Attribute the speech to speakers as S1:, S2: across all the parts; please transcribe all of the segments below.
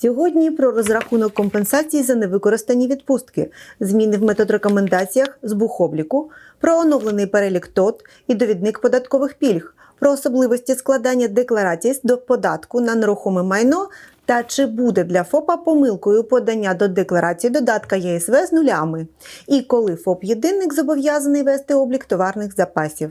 S1: Сьогодні про розрахунок компенсації за невикористані відпустки, зміни в методрекомендаціях з бухобліку, про оновлений перелік ТОТ і довідник податкових пільг, про особливості складання декларацій до податку на нерухоме майно та чи буде для ФОПа помилкою подання до декларації додатка ЄСВ з нулями, і коли ФОП-єдинник зобов'язаний вести облік товарних запасів.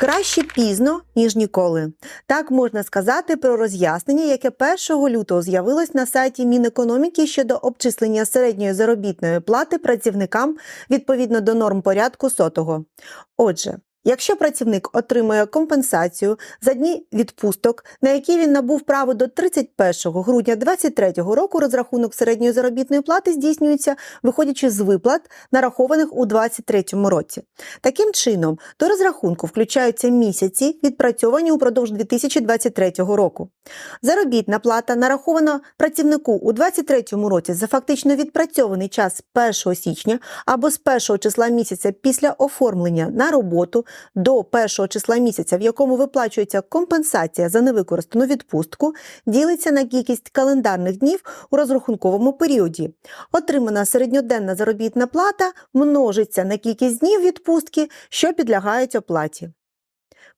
S1: Краще пізно, ніж ніколи. Так можна сказати про роз'яснення, яке 1 лютого з'явилось на сайті Мінекономіки щодо обчислення середньої заробітної плати працівникам відповідно до норм порядку сотого. Отже, Якщо працівник отримує компенсацію за дні відпусток, на які він набув право до 31 грудня 2023 року, розрахунок середньої заробітної плати здійснюється, виходячи з виплат, нарахованих у 2023 році. Таким чином, до розрахунку включаються місяці, відпрацьовані упродовж 2023 року. Заробітна плата нарахована працівнику у 2023 році за фактично відпрацьований час з 1 січня або з 1 числа місяця після оформлення на роботу до першого числа місяця, в якому виплачується компенсація за невикористану відпустку, ділиться на кількість календарних днів у розрахунковому періоді. Отримана середньоденна заробітна плата множиться на кількість днів відпустки, що підлягають оплаті.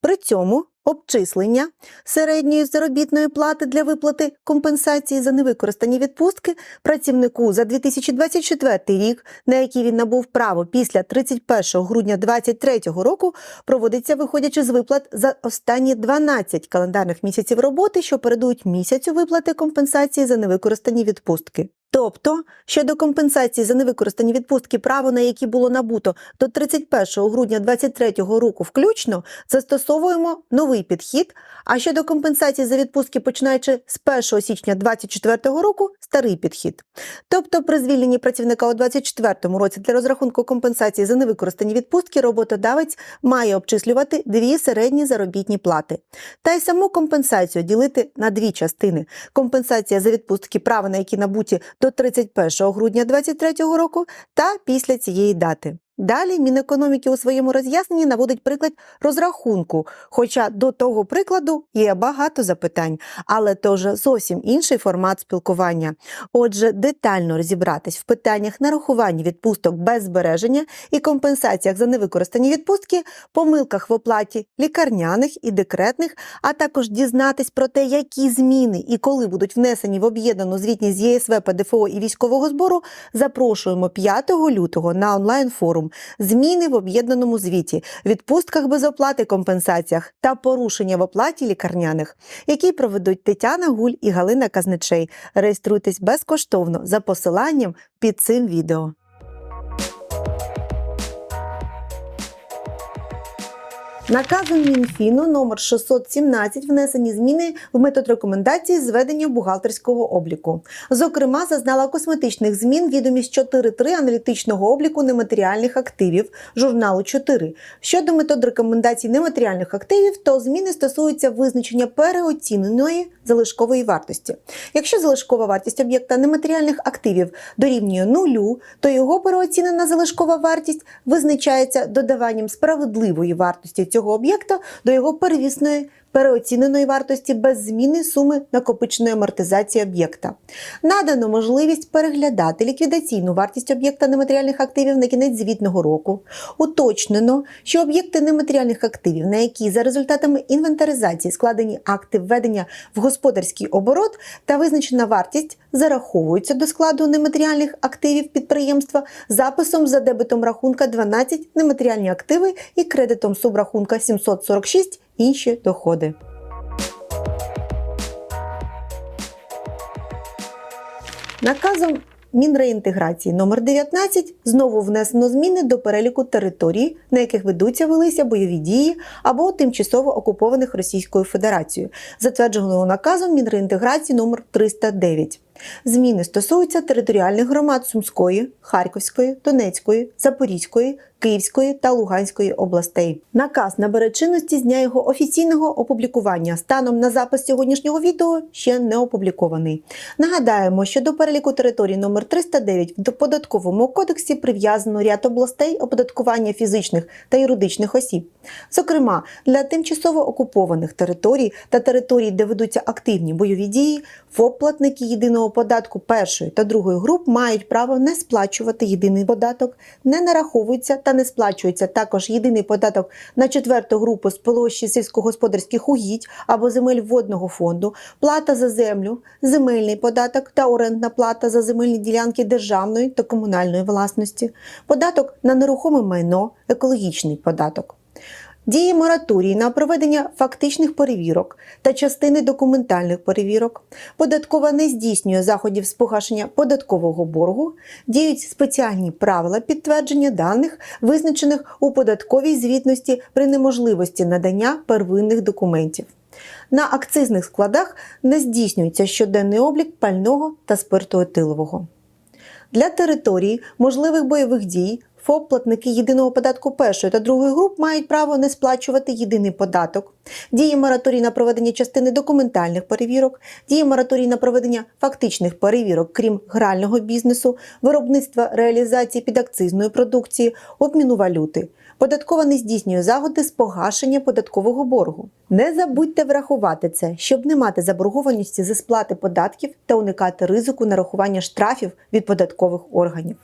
S1: При цьому обчислення середньої заробітної плати для виплати компенсації за невикористані відпустки працівнику за 2024 рік, на який він набув право після 31 грудня 2023 року, проводиться виходячи з виплат за останні 12 календарних місяців роботи, що передують місяцю виплати компенсації за невикористані відпустки. Тобто, щодо компенсації за невикористані відпустки, право на які було набуто до 31 грудня 2023 року включно, застосовуємо новий підхід. А щодо компенсації за відпустки, починаючи з 1 січня 2024 року, старий підхід. Тобто, при звільненні працівника у 2024 році для розрахунку компенсації за невикористані відпустки роботодавець має обчислювати дві середні заробітні плати. Та й саму компенсацію ділити на дві частини: компенсація за відпустки, права на які набуті до 31 грудня 2023 року та після цієї дати. Далі Мінекономіки у своєму роз'ясненні наводить приклад розрахунку, хоча до того прикладу є багато запитань, але вже зовсім інший формат спілкування. Отже, детально розібратись в питаннях нарахування відпусток без збереження і компенсаціях за невикористані відпустки, помилках в оплаті лікарняних і декретних, а також дізнатись про те, які зміни і коли будуть внесені в об'єднану звітність ЄСВ, ПДФО і військового збору, запрошуємо 5 лютого на онлайн-форум зміни в об'єднаному звіті, відпустках без оплати, компенсаціях та порушення в оплаті лікарняних, які проведуть Тетяна Гуль і Галина Казничей. Реєструйтесь безкоштовно за посиланням під цим відео. Наказом Мінфіну номер 617 внесені зміни в метод рекомендації зведення бухгалтерського обліку. Зокрема, зазнала косметичних змін відомість 4.3 аналітичного обліку нематеріальних активів журналу 4. Щодо метод рекомендацій нематеріальних активів, то зміни стосуються визначення переоціненої залишкової вартості. Якщо залишкова вартість об'єкта нематеріальних активів дорівнює нулю, то його переоцінена залишкова вартість визначається додаванням справедливої вартості цього об'єкта до його первісної переоціненої вартості без зміни суми накопиченої амортизації об'єкта. Надано можливість переглядати ліквідаційну вартість об'єкта нематеріальних активів на кінець звітного року. Уточнено, що об'єкти нематеріальних активів, на які за результатами інвентаризації складені акти введення в господарський оборот та визначена вартість зараховуються до складу нематеріальних активів підприємства записом за дебетом рахунка 12 нематеріальні активи і кредитом субрахунка 746 інші доходи. Наказом Мінреінтеграції номер 19 знову внесено зміни до переліку територій, на яких ведуться велися бойові дії або тимчасово окупованих Російською Федерацією, затвердженого наказом Мінреінтеграції номер 309. Зміни стосуються територіальних громад Сумської, Харківської, Донецької, Запорізької, Київської та Луганської областей. Наказ набере чинності з дня його офіційного опублікування. Станом на запис сьогоднішнього відео ще не опублікований. Нагадаємо, що до переліку територій номер 309 в податковому кодексі прив'язано ряд областей оподаткування фізичних та юридичних осіб. Зокрема, для тимчасово окупованих територій та територій, де ведуться активні бойові дії, ФОП-платники єдиного податку першої та другої груп мають право не сплачувати єдиний податок, не нараховуються та не сплачується також єдиний податок на четверту групу з площі сільськогосподарських угідь або земель водного фонду, плата за землю, земельний податок та орендна плата за земельні ділянки державної та комунальної власності, податок на нерухоме майно, екологічний податок. Діє мораторій на проведення фактичних перевірок та частини документальних перевірок. Податкова не здійснює заходів з погашення податкового боргу, діють спеціальні правила підтвердження даних, визначених у податковій звітності при неможливості надання первинних документів. На акцизних складах не здійснюється щоденний облік пального та спиртоетилового. Для територій можливих бойових дій ФОП платники єдиного податку першої та другої груп мають право не сплачувати єдиний податок. Діє мораторій на проведення частини документальних перевірок, діє мораторій на проведення фактичних перевірок, крім грального бізнесу, виробництва реалізації підакцизної продукції, обміну валюти. Податкова не здійснює заходи з погашення податкового боргу. Не забудьте врахувати це, щоб не мати заборгованості зі сплати податків та уникати ризику нарахування штрафів від податкових органів.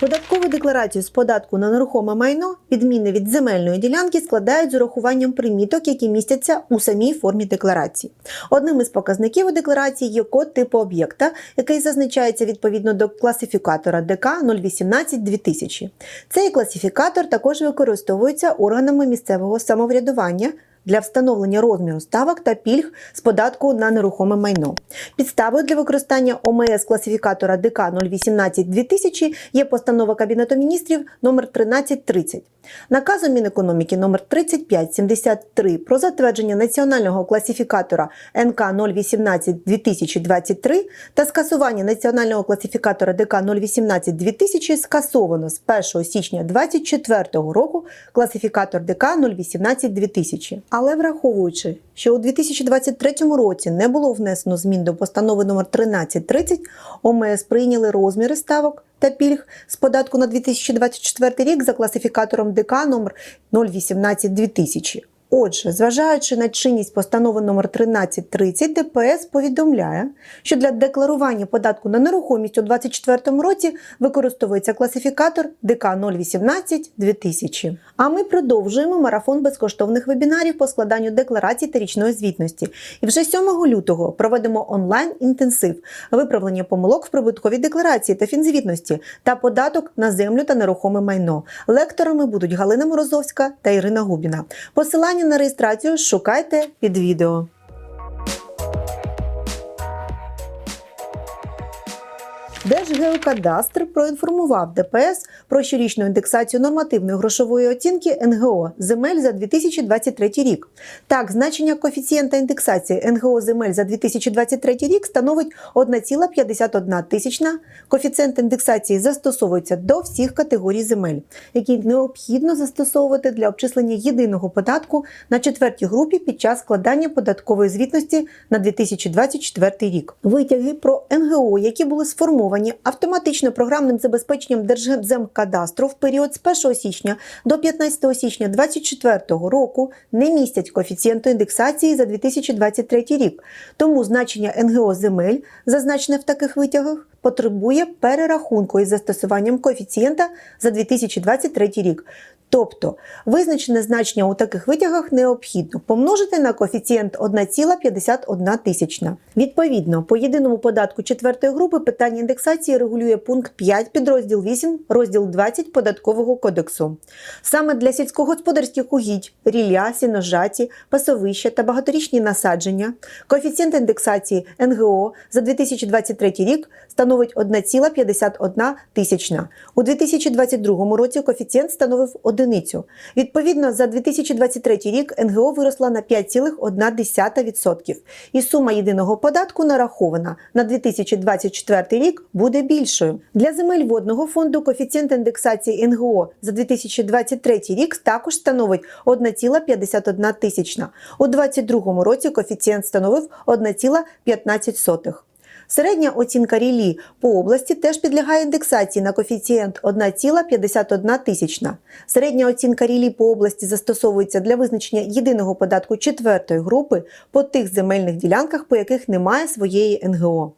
S1: Податкову декларацію з податку на нерухоме майно, відмінне від земельної ділянки, складають з урахуванням приміток, які містяться у самій формі декларації. Одним із показників у декларації є код типу об'єкта, який зазначається відповідно до класифікатора ДК 018 2000. Цей класифікатор також використовується органами місцевого самоврядування для встановлення розміру ставок та пільг з податку на нерухоме майно. Підставою для використання ОМС класифікатора ДК 018 2000 є постанова Кабінету міністрів номер 1330. Наказом Мінекономіки номер 3573 про затвердження національного класифікатора НК 018 2023 та скасування національного класифікатора ДК 018 2000 скасовано з 1 січня 2024 року класифікатор ДК 018 2000. Але враховуючи, що у 2023 році не було внесено змін до постанови номер 1330, ОМС прийняли розміри ставок та пільг з податку на 2024 рік за класифікатором ДК номер 018 2000. Отже, зважаючи на чинність постанови номер 1330, ДПС повідомляє, що для декларування податку на нерухомість у 2024 році використовується класифікатор ДК 018 2000. А ми продовжуємо марафон безкоштовних вебінарів по складанню декларацій та річної звітності. І вже 7 лютого проведемо онлайн-інтенсив виправлення помилок в прибутковій декларації та фінзвітності та податок на землю та нерухоме майно. Лекторами будуть Галина Морозовська та Ірина Губіна. Посилання на реєстрацію шукайте під відео. Держгеокадастр проінформував ДПС про щорічну індексацію нормативної грошової оцінки НГО земель за 2023 рік. Так, значення коефіцієнта індексації НГО земель за 2023 рік становить 1,51 тисячна. Коефіцієнт індексації застосовується до всіх категорій земель, які необхідно застосовувати для обчислення єдиного податку на четвертій групі під час складання податкової звітності на 2024 рік. Витяги про НГО, які були сформовані автоматично програмним забезпеченням Держземкадастру в період з 1 січня до 15 січня 2024 року, не містять коефіцієнту індексації за 2023 рік. Тому значення НГО земель, зазначене в таких витягах, потребує перерахунку із застосуванням коефіцієнта за 2023 рік. Тобто визначене значення у таких витягах необхідно помножити на коефіцієнт 1,51 тисячна. Відповідно, по єдиному податку четвертої групи питання індексації регулює пункт 5 підрозділ 8, розділ 20 податкового кодексу. Саме для сільськогосподарських угідь, рілля, сіножаті, пасовища та багаторічні насадження коефіцієнт індексації НГО за 2023 рік становить 1,51 тисячна. У 2022 році коефіцієнт становив одиницю. Відповідно, за 2023 рік НГО виросла на 5,1%. І сума єдиного податку нарахована на 2024 рік буде більшою. Для земель водного фонду коефіцієнт індексації НГО за 2023 рік також становить 1,51 тисячна. У 2022 році коефіцієнт становив 1,15. Середня оцінка рілі по області теж підлягає індексації на коефіцієнт 1,51 тисячна. Середня оцінка рілі по області застосовується для визначення єдиного податку четвертої групи по тих земельних ділянках, по яких немає своєї НГО.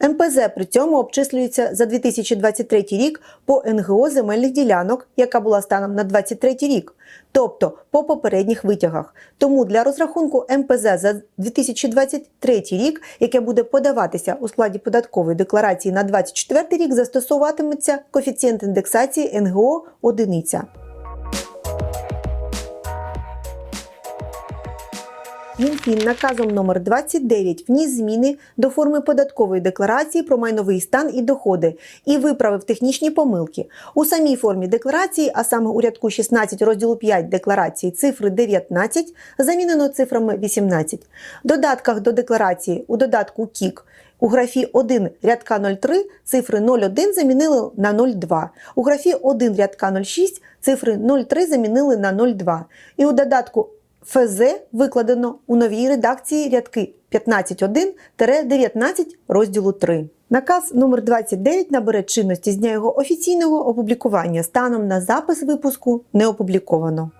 S1: МПЗ при цьому обчислюється за 2023 рік по НГО земельних ділянок, яка була станом на 2023 рік, тобто по попередніх витягах. Тому для розрахунку МПЗ за 2023 рік, яке буде подаватися у складі податкової декларації на 2024 рік, застосовуватиметься коефіцієнт індексації НГО одиниця. Мінфін наказом номер 29 вніс зміни до форми податкової декларації про майновий стан і доходи і виправив технічні помилки. У самій формі декларації, а саме у рядку 16 розділу 5 декларації цифри 19 замінено цифрами 18. В додатках до декларації у додатку КІК у графі 1 рядка 03 цифри 01 замінили на 02. У графі 1 рядка 06 цифри 03 замінили на 02. І у додатку ФЗ викладено у новій редакції рядки 15.1-19 розділу 3. Наказ номер 29 набере чинності з дня його офіційного опублікування. Станом на запис випуску не опубліковано.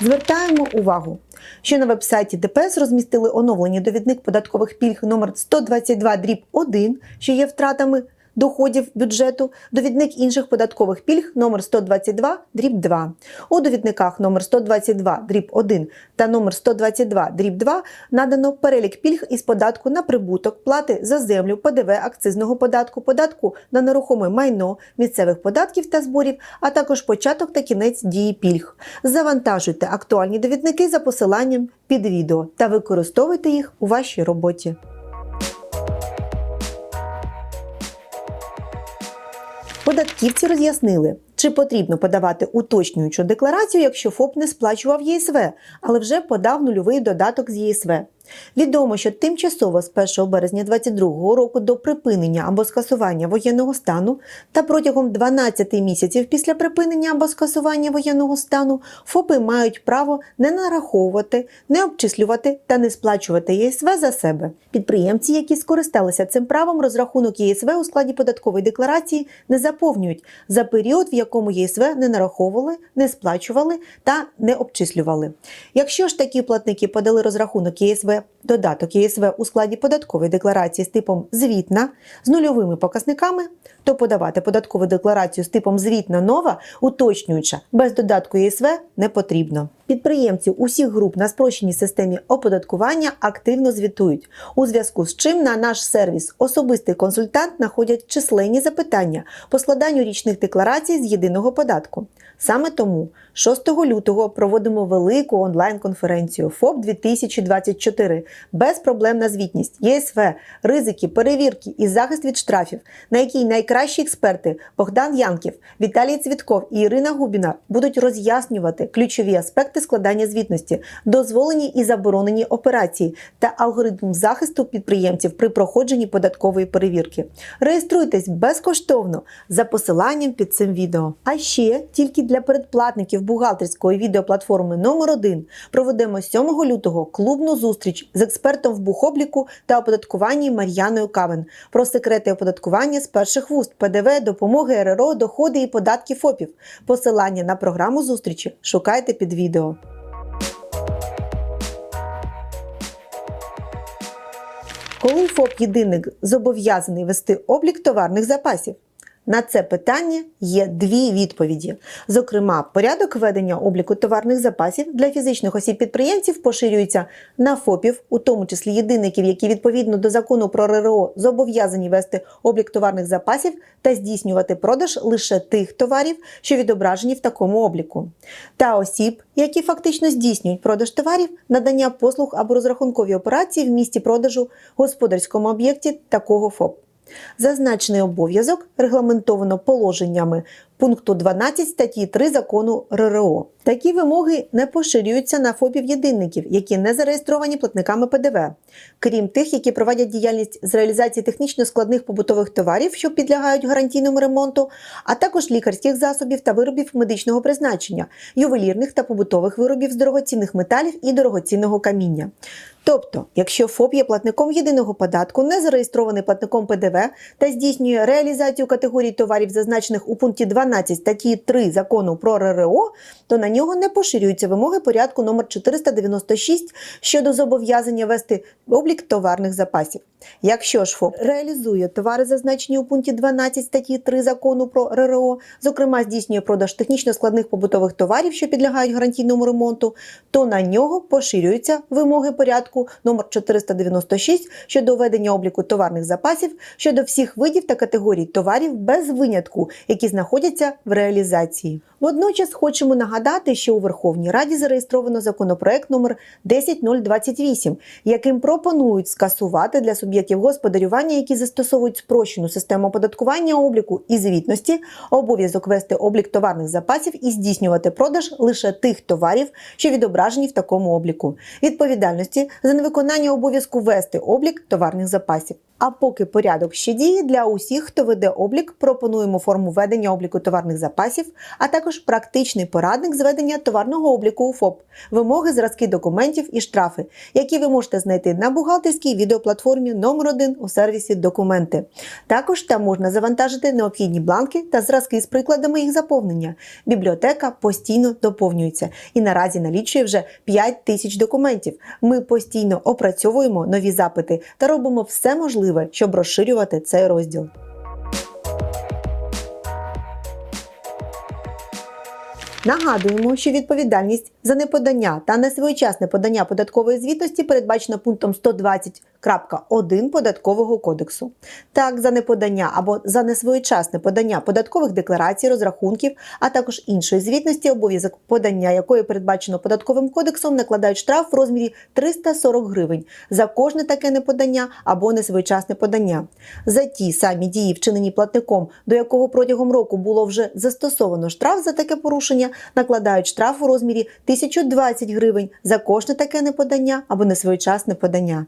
S1: Звертаємо увагу, що на вебсайті ДПС розмістили оновлені довідник податкових пільг номер 122 1 що є втратами доходів бюджету, довідник інших податкових пільг номер 122 дріб 2. У довідниках номер 122 дріб 1 та номер 122 дріб 2 надано перелік пільг із податку на прибуток, плати за землю, ПДВ, акцизного податку, податку на нерухоме майно, місцевих податків та зборів, а також початок та кінець дії пільг. Завантажуйте актуальні довідники за посиланням під відео та використовуйте їх у вашій роботі. Податківці роз'яснили, чи потрібно подавати уточнюючу декларацію, якщо ФОП не сплачував ЄСВ, але вже подав нульовий додаток з ЄСВ. Відомо, що тимчасово з 1 березня 2022 року до припинення або скасування воєнного стану та протягом 12 місяців після припинення або скасування воєнного стану ФОПи мають право не нараховувати, не обчислювати та не сплачувати ЄСВ за себе. Підприємці, які скористалися цим правом, розрахунок ЄСВ у складі податкової декларації не заповнюють за період, в якому ЄСВ не нараховували, не сплачували та не обчислювали. Якщо ж такі платники подали розрахунок ЄСВ додаток ЄСВ у складі податкової декларації з типом звітна з нульовими показниками, то подавати податкову декларацію з типом звітна нова, уточнююча, без додатку ЄСВ не потрібно. Підприємці усіх груп на спрощеній системі оподаткування активно звітують, у зв'язку з чим на наш сервіс особистий консультант знаходять численні запитання по складанню річних декларацій з єдиного податку. Саме тому 6 лютого проводимо велику онлайн-конференцію ФОП 2024 безпроблемна звітність, ЄСВ, ризики, перевірки і захист від штрафів, на якій найкращі експерти Богдан Янків, Віталій Цвітков і Ірина Губіна будуть роз'яснювати ключові аспекти складання звітності, дозволені і заборонені операції та алгоритм захисту підприємців при проходженні податкової перевірки. Реєструйтесь безкоштовно за посиланням під цим відео. А ще тільки для передплатників бухгалтерської відеоплатформи номер 1 проведемо 7 лютого клубну зустріч з експертом в бухобліку та оподаткуванні Мар'яною Кавен про секрети оподаткування з перших вуст, ПДВ, допомоги РРО, доходи і податки ФОПів. Посилання на програму зустрічі шукайте під відео. Коли ФОП єдиник зобов'язаний вести облік товарних запасів. На це питання є дві відповіді. Зокрема, порядок ведення обліку товарних запасів для фізичних осіб-підприємців поширюється на ФОПів, у тому числі єдиників, які відповідно до закону про РРО зобов'язані вести облік товарних запасів та здійснювати продаж лише тих товарів, що відображені в такому обліку, та осіб, які фактично здійснюють продаж товарів, надання послуг або розрахункові операції в місті продажу господарському об'єкті такого ФОП. Зазначений обов'язок регламентовано положеннями пункту 12 статті 3 закону РРО. Такі вимоги не поширюються на ФОПів-єдинників, які не зареєстровані платниками ПДВ, крім тих, які проводять діяльність з реалізації технічно складних побутових товарів, що підлягають гарантійному ремонту, а також лікарських засобів та виробів медичного призначення, ювелірних та побутових виробів з дорогоцінних металів і дорогоцінного каміння. Тобто, якщо ФОП є платником єдиного податку, не зареєстрований платником ПДВ та здійснює реалізацію категорій товарів, зазначених у пункті 12 статті 3 закону про РРО, то на нього не поширюються вимоги порядку номер 496 щодо зобов'язання вести облік товарних запасів. Якщо ж ФОП реалізує товари, зазначені у пункті 12 статті 3 закону про РРО, зокрема здійснює продаж технічно складних побутових товарів, що підлягають гарантійному ремонту, то на нього поширюються вимоги порядку номер 496 щодо ведення обліку товарних запасів щодо всіх видів та категорій товарів без винятку, які знаходяться в реалізації. Водночас хочемо нагадати, що у Верховній Раді зареєстровано законопроект номер 10028, яким пропонують скасувати для суб'єктів господарювання, які застосовують спрощену систему оподаткування обліку і звітності, обов'язок вести облік товарних запасів і здійснювати продаж лише тих товарів, що відображені в такому обліку, відповідальності за невиконання обов'язку вести облік товарних запасів. А поки порядок ще діє для усіх, хто веде облік, пропонуємо форму ведення обліку товарних запасів, а також практичний порадник з ведення товарного обліку у ФОП, вимоги, зразки документів і штрафи, які ви можете знайти на бухгалтерській відеоплатформі номер 1 у сервісі Документи. Також там можна завантажити необхідні бланки та зразки з прикладами їх заповнення. Бібліотека постійно доповнюється і наразі налічує вже 5 тисяч документів. Ми постійно опрацьовуємо нові запити та робимо все можливе, щоб розширювати цей розділ. Нагадуємо, що відповідальність за неподання та несвоєчасне подання податкової звітності передбачена пунктом 120.1 податкового кодексу. Так, за неподання або за несвоєчасне подання податкових декларацій, розрахунків, а також іншої звітності, обов'язок подання якої передбачено податковим кодексом, накладають штраф в розмірі 340 гривень за кожне таке неподання або несвоєчасне подання. За ті самі дії, вчинені платником, до якого протягом року було вже застосовано штраф за таке порушення, накладають штраф у розмірі 1020 гривень за кожне таке неподання або несвоєчасне подання.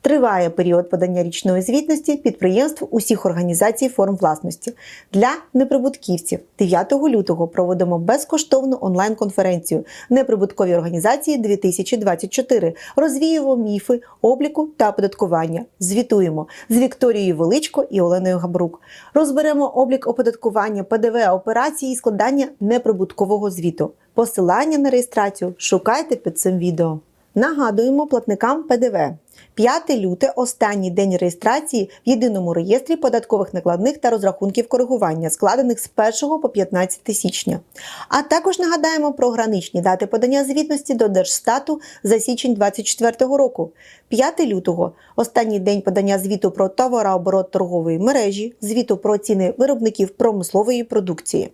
S1: Триває період подання річної звітності підприємств усіх організацій форм власності. Для неприбутківців 9 лютого проводимо безкоштовну онлайн-конференцію Неприбуткові організації 2024. Розвіємо міфи обліку та оподаткування. Звітуємо з Вікторією Величко і Оленою Габрук. Розберемо облік оподаткування, ПДВ, операції і складання неприбуткового звіту. Посилання на реєстрацію шукайте під цим відео. Нагадуємо платникам ПДВ. 5 люте останній день реєстрації в єдиному реєстрі податкових накладних та розрахунків коригування, складених з 1 по 15 січня. А також нагадаємо про граничні дати подання звітності до Держстату за січень 2024 року. 5 лютого останній день подання звіту про товарооборот торгової мережі, звіту про ціни виробників промислової продукції.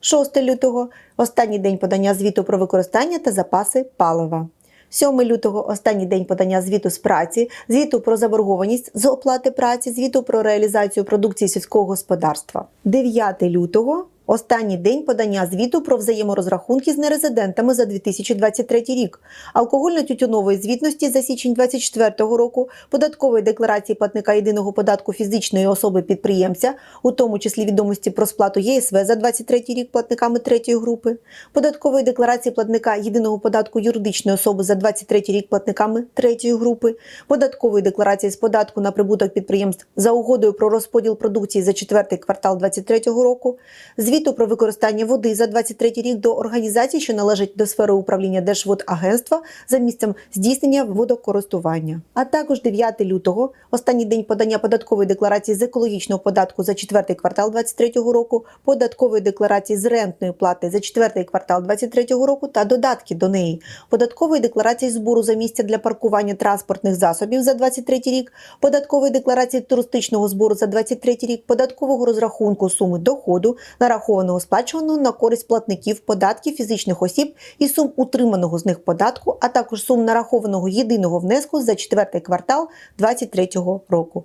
S1: 6 лютого останній день подання звіту про використання та запаси палива. 7 лютого останній день подання звіту з праці, звіту про заборгованість з оплати праці, звіту про реалізацію продукції сільського господарства. 9 лютого останній день подання звіту про взаєморозрахунки з нерезидентами за 2023 рік, алкогольно-тютюнової звітності за січень 2024 року, податкової декларації платника єдиного податку фізичної особи підприємця, у тому числі відомості про сплату ЄСВ за 2023 рік платниками третьої групи, податкової декларації платника єдиного податку юридичної особи за 2023 рік платниками третьої групи, податкової декларації з податку на прибуток підприємств за угодою про розподіл продукції за четвертий квартал 2023 року, звіту про використання води за 23 рік до організацій, що належать до сфери управління Держводагентства за місцем здійснення водокористування. А також 9 лютого, останній день подання податкової декларації з екологічного податку за четвертий квартал 2023 року, податкової декларації з рентної плати за четвертий квартал 2023 року та додатки до неї, податкової декларації збору за місця для паркування транспортних засобів за 23 рік, податкової декларації туристичного збору за 23 рік, податкового розрахунку суми доходу, нарахованого сплачуваного на користь платників податків фізичних осіб і сум утриманого з них податку, а також сум нарахованого єдиного внеску за четвертий квартал 2023 року.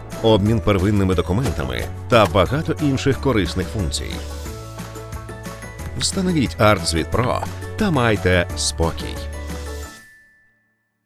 S2: обмін первинними документами та багато інших корисних функцій. Встановіть ArtZvit Pro та майте спокій.